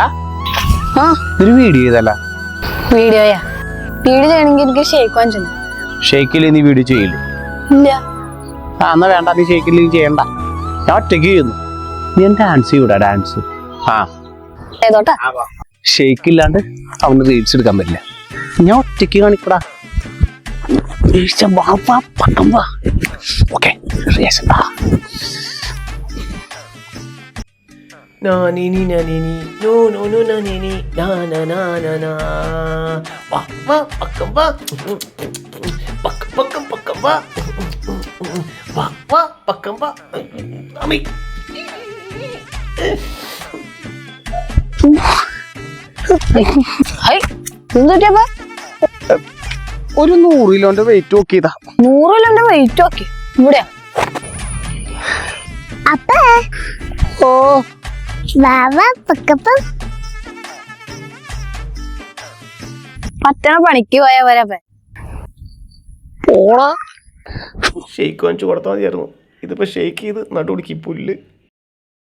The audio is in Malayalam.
ഡാ ആ. ഒരു വീഡിയോ ചെയ്തല്ല വീഡിയോയാ. വീഡിയോ ചെയ്യണമെങ്കിൽ എനിക്ക് ഷേക്ക് വാങ്ങിച്ചു ഷേക്കിൽ നീ വീഡിയോ ചെയ്യില്ല? ഇല്ല. ആ എന്നാ വേണ്ട നീ ഷേക്കിൽ നീ ചെയ്യണ്ട. ഞാൻ ഒറ്റയ്ക്ക് ചെയ്യുന്നു. നീ ഡാൻസ് ചെയ്യൂടാ ഡാൻസ് ആ. ഏതോട്ടാ? ഷേക്ക് ഇല്ലാണ്ട് അവന് റീൽസ് എടുക്കാൻ പറ്റില്ല. ഞാൻ ഒറ്റയ്ക്ക് കാണിക്കടാ. ഓക്കേ, റിയാക്ഷൻ വാ. Na ni ni na ni ni no no no na ni ni na na na na na wah wah pakam wah pakam pakam pakam wah wah wah pakam wah ami hi എന്തൊക്കെയാ ഒരു നൂറ് കിലോന്റെ വെയിറ്റ് നോക്കിയതാ നൂറിൽ എന്റെ വെയിറ്റ് നോക്കി ഇവിടെയാ അപ്പ ഓ പറ്റണ പണിക്ക് പോയാ പോടാ. ഷെയ്ക്ക് വാങ്ങിച്ചു കൊടുത്താൽ മതിയായിരുന്നു. ഇതിപ്പോ ഷെയ്ക്ക് ചെയ്ത് നടുപിടിക്ക് പുല്ല്.